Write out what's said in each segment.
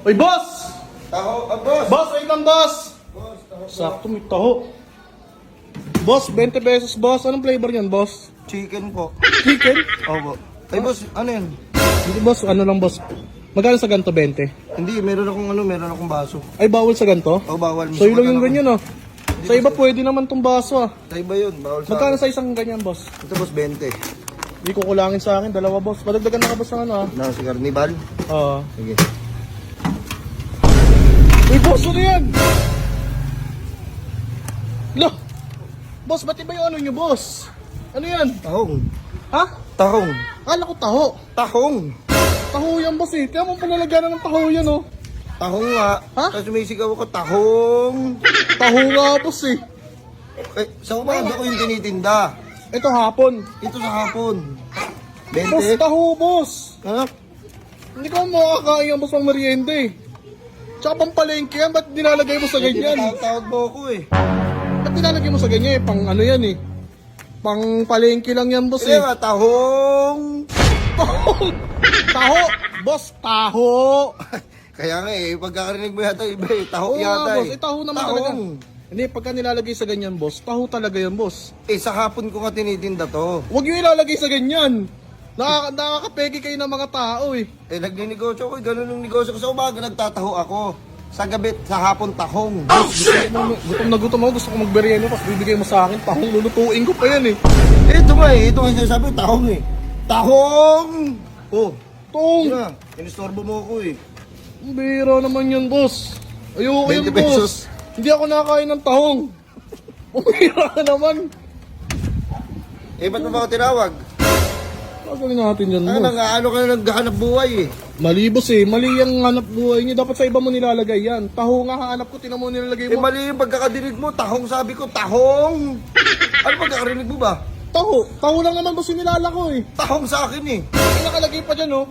Uy, boss! Taho, ah, boss! Boss, wait lang, boss! Boss, taho. Sakto, may taho. Boss, 20 pesos, boss. Anong flavor yan, boss? Chicken po. Chicken? Opo. Ay, boss, ano yan? Hindi, boss. Ano lang, boss? Magkano sa ganto, 20? Hindi, meron akong ano, meron akong baso. Ay, bawal sa ganto? Oh, bawal. So, yung yung Ako. ganyan, oh. Sa iba, pwede naman tong baso, ah. Sa iba yun, bawal sa Magkano sa isang ganyan, boss? Ito, boss, 20. Hindi ko kulangin sa akin, dalawa, boss. Padagdagan na ka, boss, ng ano, ah. Na, si Carnival. Oo. Sige. Boss, ano yan? Lo! Boss, ba't iba yung ano nyo, boss? Ano yan? Tahong. Ha? Tahong. Kala ko taho. Tahong. Taho yan, boss, eh. Kaya mo palalagyan ng taho yan, oh. Tahong nga. Ha? Tapos sumisigaw ako, tahong. Taho nga, boss, eh. Eh, sa umaga ko yung tinitinda. Ito hapon. Ito sa hapon. Boss, 20. taho, boss. Ha? Hindi ko makakain yan, boss, pang merienda, eh. Tsaka pang palengke yan, ba't dinalagay mo sa ganyan? Tinatawag mo ako eh. Ba't dinalagay mo sa ganyan, eh? Pang ano yan, eh. Pang palengke lang yan, boss, eh. nga, tahong. taho! Boss, taho! Kaya nga eh, pagkakarinig mo yata iba eh, taho Oo yata boss. eh. Eh, taho naman Tahong. talaga. Hindi, pagka nilalagay sa ganyan, boss, taho talaga yan, boss. Eh, sa hapon ko nga tinitinda to. Huwag yung ilalagay sa ganyan. Nakaka nakakapegi kayo ng mga tao, eh. Eh, nagninegosyo ko, eh, ganun yung negosyo ko. Sa umaga, nagtataho ako. Sa gabi, sa hapon, tahong. Gutom, gutom na gutom ako, gusto ko magberyeno, tapos bibigay mo sa akin, tahong lulutuin ko pa yan, eh. Eh, ito nga eh, ito nga sinasabi, tahong eh. Tahong! Oh, Tong! yun na, inistorbo mo ako eh. Ang bira naman yan, boss. Ayoko 20 yan, pesos. boss. Hindi ako nakakain ng tahong. Ang bira ka naman. Eh, ba't mo ba ako tinawag? Gagawin natin yan, Ano, boss. nga, ano ka na naghahanap buhay eh. Mali, boss, eh. Mali ang hanap buhay niyo. Dapat sa iba mo nilalagay yan. Taho nga hanap ko, tinan mo nilalagay Eh, mo. mali yung pagkakadinig mo, tahong sabi ko, tahong! Ano pagkakarinig mo ba? Taho. Taho lang naman, boss, yung nilala ko, eh. Tahong sa akin eh. Ay, nakalagay pa dyan, oh.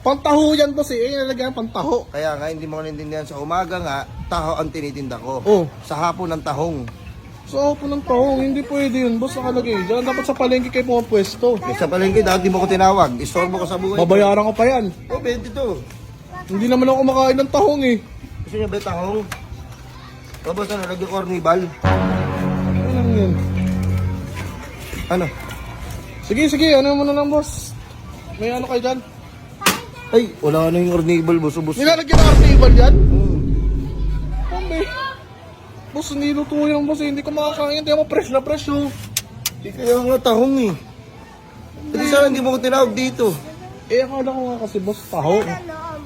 Pantaho yan, boss, eh. Eh, nalagay ang pantaho. Kaya nga, hindi mo ko naintindihan sa umaga nga, taho ang tinitinda ko. Oh. Sa hapon ng tahong. So, po ng tahong, hindi pwede yun, boss, nakalagay. Diyan, dapat sa palengke kayo pumapwesto. Eh, sa palengke, dahil di mo ko tinawag. Istorbo ko sa buhay. Babayaran ko pa yan. Oh, 22. Hindi naman ako kumakain ng tahong, eh. Gusto niya ba tahong? Tapos ano, nag-cornibal. Ano lang yun? Ano? Sige, sige, ano mo na lang, boss. May ano kayo dyan? Ay, wala na yung cornibal, boss. Ubus. Nilalagyan ng artibal dyan? Boss, niluto yan, boss. eh. Hindi ko makakain. Hindi mo fresh na fresh, oh. Di kaya nga tahong eh. Hindi sana hindi mo ko tinawag dito. Eh, akala ko nga kasi, boss, taho.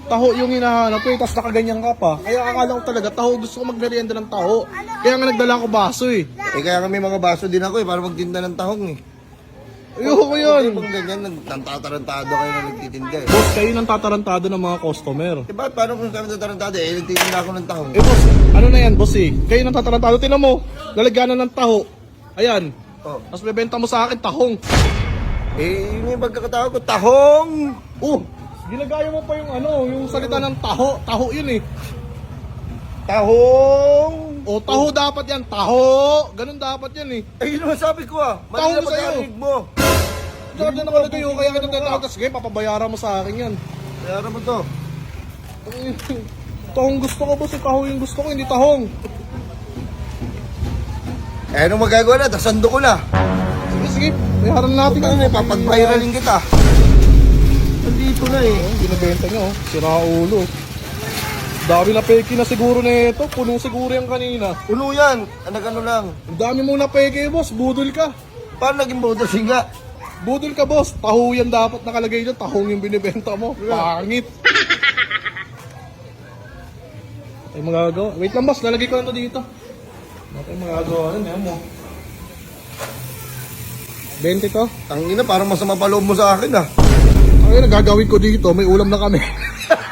Taho yung hinahanap ko, eh, tapos nakaganyan ka pa. Kaya akala ko talaga, taho, gusto ko magmerienda ng taho. Kaya nga nagdala ko baso, eh. Eh, kaya may mga baso din ako eh, para magtinda ng tahong eh. Ayoko Hindi yun. bang ganyan, nag- nantatarantado kayo na nagtitinda eh. Boss, kayo nang tatarantado ng mga customer. Eh, bakit paano kung kami tatarantado eh, nagtitinda ako ng tahong. Eh, boss, ano na yan, boss, eh. Kayo nang tatarantado, tinan mo. Lalagyan na ng taho. Ayan. Oh. Tapos bebenta mo sa akin, tahong. Eh, yun yung pagkakatawag ko, tahong! Oh, ginagaya mo pa yung ano, yung salita ng taho. Taho yun, eh. Tahong! O, taho dapat yan. Taho! Ganun dapat yan, eh. Ay, yun naman sabi ko ah. Mali Tahong na sa'yo. pagkakarinig mo. Diyan na nakalagay yun, kaya kita tatawag. Sige, papabayaran mo sa akin yan. Kaya mo to? Tahong gusto ko, boss. eh. Taho yung gusto ko, hindi tahong. Eh, anong magagawa na? Tasando ko na. Sige, sige. Bayaran natin. Ano na, papag-viralin kita. Nandito na eh. Binibenta niya, oh. Sira ulo. Dami na peke na siguro na ito. Puno siguro yung kanina. Uno yan. Ano ano lang. Ang dami mo na peke, boss. Budol ka. Paano naging bodo singa? Budol ka, boss. Taho yan dapat nakalagay dyan. Tahong yung binibenta mo. Pangit. Ay magagawa. Wait lang, boss. Lalagay ko na to dito. Bakit magagawa rin, yan mo. 20 to. Ang ina, parang masama pa loob mo sa akin ah. Ay, nagagawin ko dito. May ulam na kami.